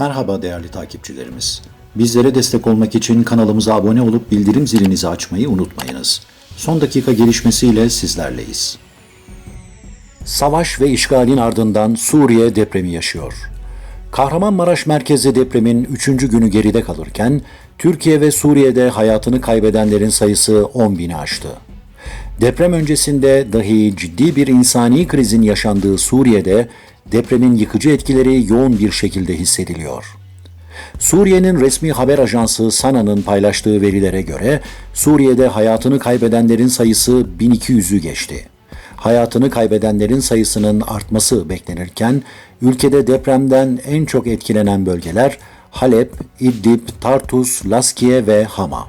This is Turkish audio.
Merhaba değerli takipçilerimiz. Bizlere destek olmak için kanalımıza abone olup bildirim zilinizi açmayı unutmayınız. Son dakika gelişmesiyle sizlerleyiz. Savaş ve işgalin ardından Suriye depremi yaşıyor. Kahramanmaraş merkezli depremin 3. günü geride kalırken Türkiye ve Suriye'de hayatını kaybedenlerin sayısı 10 bini aştı. Deprem öncesinde dahi ciddi bir insani krizin yaşandığı Suriye'de depremin yıkıcı etkileri yoğun bir şekilde hissediliyor. Suriye'nin resmi haber ajansı Sana'nın paylaştığı verilere göre Suriye'de hayatını kaybedenlerin sayısı 1200'ü geçti. Hayatını kaybedenlerin sayısının artması beklenirken ülkede depremden en çok etkilenen bölgeler Halep, İdlib, Tartus, Laskiye ve Hama.